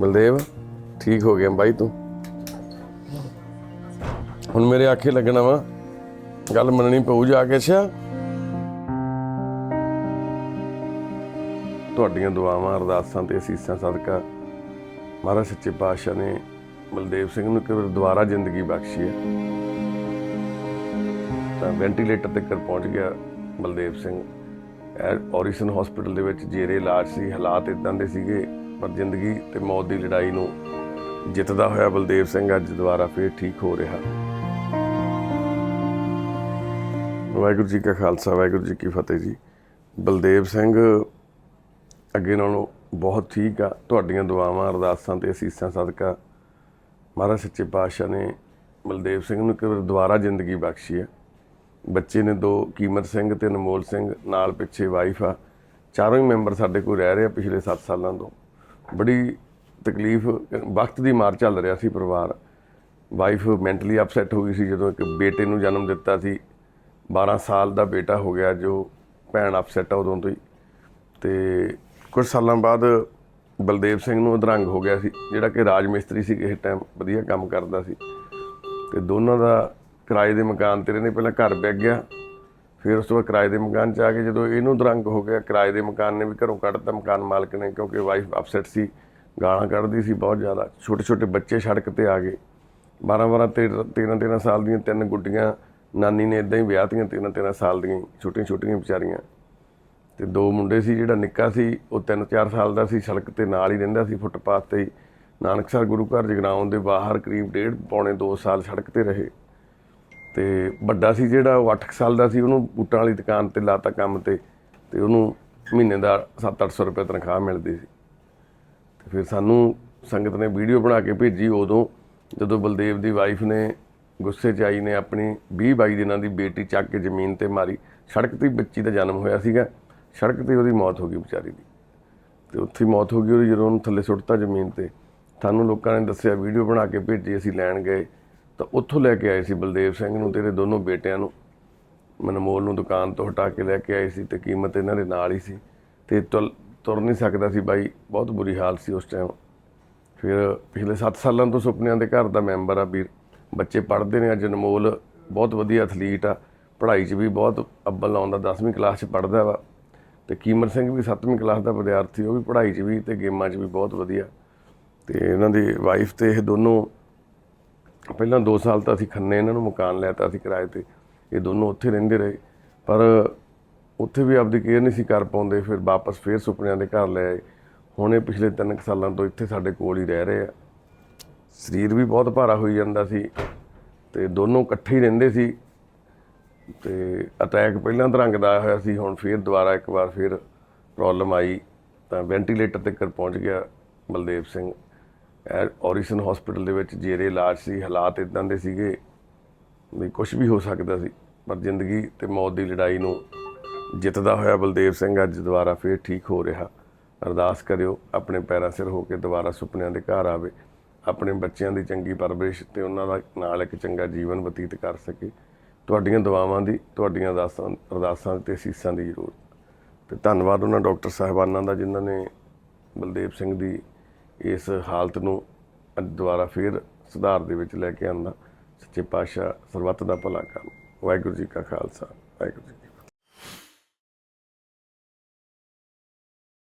ਬਲਦੇਵ, ਠੀਕ ਹੋ ਗਿਆ ਬਾਈ ਤੂੰ? ਹੁਣ ਮੇਰੇ ਆਖੇ ਲੱਗਣਾ ਵਾ, ਗੱਲ ਮੰਨਣੀ ਪਊ ਜਾ ਕੇ ਅੱਛਾ? ਤੁਹਾਡੀਆਂ ਦੁਆਵਾਂ, ਅਰਦਾਸਾਂ ਤੇ ਅਸੀਸਾਂ, ਸਦਕਾ ਮਹਾਰਾਜ ਸੱਚੇ ਪਾਤਸ਼ਾਹ ਨੇ ਬਲਦੇਵ ਸਿੰਘ ਨੂੰ ਕਿਵੇਂ ਦੁਬਾਰਾ ਜ਼ਿੰਦਗੀ ਬਖਸ਼ੀ ਹੈ। ਤਾਂ ਵੈਂਟੀਲੇਟਰ ਤੱਕ ਪਹੁੰਚ ਗਿਆ ਬਲਦੇਵ ਸਿੰਘ। ਔਰਿਸਨ ਹਸਪੀਟਲ ਦੇ ਵਿੱਚ ਜੇਰੇ ਇਲਾਜ ਸੀ, ਹਾਲਾਤ ਇਦਾਂ ਦੇ ਸੀਗੇ ਪਰ ਜ਼ਿੰਦਗੀ ਤੇ ਮੌਤ ਦੀ ਲੜਾਈ ਨੂੰ ਜਿੱਤਦਾ ਹੋਇਆ ਬਲਦੇਵ ਸਿੰਘ ਅੱਜ ਦੁਬਾਰਾ ਫੇਰ ਠੀਕ ਹੋ ਰਿਹਾ। ਵਾਹਿਗੁਰੂ ਜੀ ਕਾ ਖਾਲਸਾ, ਵਾਹਿਗੁਰੂ ਜੀ ਕੀ ਫਤਿਹ ਜੀ। ਬਲਦੇਵ ਸਿੰਘ ਅੱਗੇ ਨਾਲੋਂ ਬਹੁਤ ਠੀਕ ਆ। ਤੁਹਾਡੀਆਂ ਦੁਆਵਾਂ, ਅਰਦਾਸਾਂ ਤੇ ਅਸੀਸਾਂ, ਸਦਕਾ ਮਹਾਰਾਜ ਸੱਚੇ ਪਾਤਸ਼ਾਹ ਨੇ ਬਲਦੇਵ ਸਿੰਘ ਨੂੰ ਕਿਵੇਂ ਦੁਬਾਰਾ ਜ਼ਿੰਦਗੀ ਬਖਸ਼ੀ ਹੈ ਬੱਚੇ ਨੇ ਦੋ, ਕੀਮਤ ਸਿੰਘ ਤੇ ਅਨਮੋਲ ਸਿੰਘ, ਨਾਲ ਪਿੱਛੇ ਵਾਈਫ ਆ। ਚਾਰੋਂ ਹੀ ਮੈਂਬਰ ਸਾਡੇ ਕੋਲ ਰਹਿ ਰਹੇ ਆ ਪਿਛਲੇ 7 ਸਾਲਾਂ ਤੋਂ। ਬੜੀ ਤਕਲੀਫ, ਵਕਤ ਦੀ ਮਾਰ ਚੱਲ ਰਿਹਾ ਸੀ ਪਰਿਵਾਰ। ਵਾਈਫ ਮੈਂਟਲੀ ਅਪਸੈਟ ਹੋ ਗਈ ਸੀ ਜਦੋਂ ਇੱਕ ਬੇਟੇ ਨੂੰ ਜਨਮ ਦਿੱਤਾ ਸੀ। 12 ਸਾਲ ਦਾ ਬੇਟਾ ਹੋ ਗਿਆ, ਜੋ ਭੈਣ ਅਪਸੈਟ ਆ ਉਦੋਂ ਤੋਂ ਹੀ। ਤੇ ਕੁਝ ਸਾਲਾਂ ਬਾਅਦ ਬਲਦੇਵ ਸਿੰਘ ਨੂੰ ਅਧਰੰਗ ਹੋ ਗਿਆ ਸੀ, ਜਿਹੜਾ ਕਿ ਰਾਜ ਮਿਸਤਰੀ ਸੀ, ਕਿਸੇ ਟਾਈਮ ਵਧੀਆ ਕੰਮ ਕਰਦਾ ਸੀ। ਤੇ ਦੋਨਾਂ ਦਾ ਕਿਰਾਏ ਦੇ ਮਕਾਨ ਤੇ ਰਹਿੰਦੇ ਪਹਿਲਾਂ ਘਰ ਵਿਕ ਗਿਆ। ਫਿਰ ਉਸ ਤੋਂ ਬਾਅਦ ਕਿਰਾਏ ਦੇ ਮਕਾਨ 'ਚ ਆ ਕੇ ਜਦੋਂ ਇਹਨੂੰ ਦਰੰਗ ਹੋ ਗਿਆ, ਕਿਰਾਏ ਦੇ ਮਕਾਨ ਨੇ ਵੀ ਘਰੋਂ ਕੱਢਤਾ ਮਕਾਨ ਮਾਲਕ ਨੇ, ਕਿਉਂਕਿ ਵਾਈਫ ਅਪਸੈਟ ਸੀ, ਗਾਲਾਂ ਕੱਢਦੀ ਸੀ ਬਹੁਤ ਜ਼ਿਆਦਾ। ਛੋਟੇ ਛੋਟੇ ਬੱਚੇ ਸੜਕ ਤੇ ਆ ਗਏ। 12 12 13 13 ਸਾਲ ਦੀਆਂ ਤਿੰਨ ਗੁੱਡੀਆਂ, ਨਾਨੀ ਨੇ ਇਦਾਂ ਹੀ ਵਿਆਹਤੀਆਂ 13 13 ਸਾਲ ਦੀਆਂ ਛੋਟੀਆਂ ਛੋਟੀਆਂ ਵਿਚਾਰੀਆਂ। ਤੇ ਦੋ ਮੁੰਡੇ ਸੀ, ਜਿਹੜਾ ਨਿੱਕਾ ਸੀ, ਉਹ 3-4 ਸਾਲ ਦਾ ਸੀ, ਸੜਕ ਤੇ ਨਾਲ ਹੀ ਰਹਿੰਦਾ ਸੀ, ਫੁੱਟਪਾਥ ਤੇ ਹੀ। ਨਾਨਕਸਰ ਗੁਰੂ ਘਰ ਜਗਰਾਉਂ ਦੇ ਬਾਹਰ ਕਰੀਬ ਡੇਢ, ਪੌਣੇ 2 ਸਾਲ ਸੜਕ ਤੇ ਰਹੇ। ਤੇ ਵੱਡਾ ਸੀ ਜਿਹੜਾ ਉਹ 8 ਸਾਲ ਦਾ ਸੀ, ਉਹਨੂੰ ਬੂਟਾਂ ਵਾਲੀ ਦੁਕਾਨ ਤੇ ਲਾਤਾ ਕੰਮ ਤੇ ਤੇ ਉਹਨੂੰ ਮਹੀਨੇ ਦਾ 7-800 ਰੁਪਏ ਤਨਖਾਹ ਮਿਲਦੀ ਸੀ। ਤੇ ਫਿਰ ਸਾਨੂੰ ਸੰਗਤ ਨੇ ਵੀਡੀਓ ਬਣਾ ਕੇ ਭੇਜੀ ਉਦੋਂ, ਜਦੋਂ ਬਲਦੇਵ ਦੀ ਵਾਈਫ ਨੇ ਗੁੱਸੇ 'ਚ ਆਈ ਨੇ ਆਪਣੀ 20 22 ਦਿਨਾਂ ਦੀ ਬੇਟੀ ਚੱਕ ਕੇ ਜ਼ਮੀਨ ਤੇ ਮਾਰੀ। ਸੜਕ ਤੇ ਬੱਚੀ ਦਾ ਜਨਮ ਹੋਇਆ ਸੀਗਾ। ਸੜਕ ਤੇ ਉਹਦੀ ਮੌਤ ਹੋ ਗਈ ਵਿਚਾਰੀ ਦੀ। ਤੇ ਉੱਥੇ ਮੌਤ ਹੋ ਗਈ, ਉਹਦੀ ਜਦੋਂ ਉਹਨੂੰ ਥੱਲੇ ਸੁੱਟਤਾ ਜ਼ਮੀਨ ਤੇ। ਸਾਨੂੰ ਲੋਕਾਂ ਨੇ ਦੱਸਿਆ, ਵੀਡੀਓ ਬਣਾ ਕੇ ਭੇਜੀ, ਅਸੀਂ ਲੈਣ ਗਏ। ਤਾਂ ਉੱਥੋਂ ਲੈ ਕੇ ਆਏ ਸੀ ਬਲਦੇਵ ਸਿੰਘ ਨੂੰ ਤੇਰੇ ਦੋਨੋਂ ਬੇਟਿਆਂ ਨੂੰ। ਮਨਮੋਲ ਨੂੰ ਦੁਕਾਨ ਤੋਂ ਹਟਾ ਕੇ ਲੈ ਕੇ ਆਏ ਸੀ ਤੇ ਕੀਮਤ ਇਹਨਾਂ ਦੇ ਨਾਲ ਹੀ ਸੀ। ਤੇ ਤੁਲ- ਤੁਰ ਨਹੀਂ ਸਕਦਾ ਸੀ ਬਾਈ, ਬਹੁਤ ਬੁਰੀ ਹਾਲ ਸੀ ਉਸ ਟਾਈਮ ਫਿਰ ਪਿਛਲੇ 7 ਸਾਲਾਂ ਤੋਂ ਸੁਪਨਿਆਂ ਦੇ ਘਰ ਦਾ ਮੈਂਬਰ ਆ ਵੀਰ। ਬੱਚੇ ਪੜ੍ਹਦੇ ਨੇ ਅੱਜ ਅਨਮੋਲ, ਬਹੁਤ ਵਧੀਆ ਐਥਲੀਟ ਆ। ਪੜ੍ਹਾਈ 'ਚ ਵੀ ਬਹੁਤ ਅੱਬਲ ਆਉਂਦਾ 10ਵੀਂ ਕਲਾਸ 'ਚ ਪੜ੍ਹਦਾ ਵਾ। ਤੇ ਕੀਮਤ ਸਿੰਘ ਵੀ 7ਵੀਂ ਕਲਾਸ ਦਾ ਵਿਦਿਆਰਥੀ, ਉਹ ਵੀ ਪੜ੍ਹਾਈ 'ਚ ਵੀ ਤੇ ਗੇਮਾਂ 'ਚ ਵੀ ਬਹੁਤ ਵਧੀਆ। ਤੇ ਇਹਨਾਂ ਦੀ ਵਾਈਫ ਤੇ ਇਹ ਦੋਨੋਂ ਪਹਿਲਾਂ 2 ਸਾਲ ਤਾਂ ਅਸੀਂ ਖੰਨੇ ਇਹਨਾਂ ਨੂੰ ਮਕਾਨ ਲੈਤਾ ਸੀ ਕਿਰਾਏ ਤੇ। ਇਹ ਦੋਨੋਂ ਉੱਥੇ ਰਹਿੰਦੇ ਰਹੇ। ਪਰ ਉੱਥੇ ਵੀ ਆਪਦੀ ਕੇਅਰ ਨਹੀਂ ਸੀ ਕਰ ਪਾਉਂਦੇ। ਫਿਰ ਵਾਪਸ ਫੇਰ ਸੁਪਨਿਆਂ ਦੇ ਘਰ ਲੈ ਆਏ। ਹੁਣ ਇਹ ਪਿਛਲੇ 3 ਸਾਲਾਂ ਤੋਂ ਇੱਥੇ ਸਾਡੇ ਕੋਲ ਹੀ ਰਹਿ ਰਹੇ ਆ। ਸਰੀਰ ਵੀ ਬਹੁਤ ਭਾਰਾ ਹੋਈ ਜਾਂਦਾ ਸੀ ਤੇ ਦੋਨੋਂ ਇਕੱਠੇ ਹੀ ਰਹਿੰਦੇ ਸੀ। ਤੇ ਅਟੈਕ ਪਹਿਲਾਂ ਤਰੰਗ ਦਾ ਹੋਇਆ ਸੀ, ਹੁਣ ਫੇਰ ਦੁਬਾਰਾ ਇੱਕ ਵਾਰ ਫੇਰ ਪ੍ਰੋਬਲਮ ਆਈ। ਤਾਂ ਵੈਂਟੀਲੇਟਰ ਤੱਕ ਪਹੁੰਚ ਗਿਆ ਬਲਦੇਵ ਸਿੰਘ। ਔਰਿਸਨ ਹਸਪੀਟਲ ਦੇ ਵਿੱਚ ਜੇਰੇ ਇਲਾਜ ਸੀ, ਹਾਲਾਤ ਇਦਾਂ ਦੇ ਸੀਗੇ ਵੀ ਕੁਝ ਵੀ ਹੋ ਸਕਦਾ ਸੀ, ਪਰ ਜ਼ਿੰਦਗੀ ਤੇ ਮੌਤ ਦੀ ਲੜਾਈ ਨੂੰ ਜਿੱਤਦਾ ਹੋਇਆ ਬਲਦੇਵ ਸਿੰਘ ਅੱਜ ਦੁਬਾਰਾ ਫੇਰ ਠੀਕ ਹੋ ਰਿਹਾ। ਅਰਦਾਸ ਕਰਿਓ ਆਪਣੇ ਪੈਰਾਂ ਸਿਰ ਹੋ ਕੇ ਦੁਬਾਰਾ ਸੁਪਨਿਆਂ ਦੇ ਘਰ ਆਵੇ, ਆਪਣੇ ਬੱਚਿਆਂ ਦੀ ਚੰਗੀ ਪਰਵਰਿਸ਼ ਤੇ ਉਹਨਾਂ ਦਾ ਨਾਲ ਇੱਕ ਚੰਗਾ ਜੀਵਨ ਬਤੀਤ ਕਰ ਸਕੇ। ਤੁਹਾਡੀਆਂ ਦੁਆਵਾਂ ਦੀ, ਤੁਹਾਡੀਆਂ ਅਰਦਾਸਾਂ ਅਰਦਾਸਾਂ ਤੇ ਅਸੀਸਾਂ ਦੀ ਜ਼ਰੂਰਤ। ਤੇ ਧੰਨਵਾਦ ਉਹਨਾਂ ਡਾਕਟਰ ਸਾਹਿਬਾਨਾਂ ਦਾ ਜਿਨ੍ਹਾਂ ਨੇ ਬਲਦੇਵ ਸਿੰਘ ਦੀ ਇਸ ਹਾਲਤ ਨੂੰ ਦੁਬਾਰਾ ਫੇਰ ਸੁਧਾਰ ਦੇ ਵਿੱਚ ਲੈ ਕੇ ਆਉਂਦਾ ਸੱਚੇ ਪਾਤਸ਼ਾਹ ਸਰਬੱਤ ਦਾ ਭਲਾ ਕਰਨ। ਵਾਹਿਗੁਰੂ ਜੀ ਕਾ ਖਾਲਸਾ, ਵਾਹਿਗੁਰੂ ਜੀ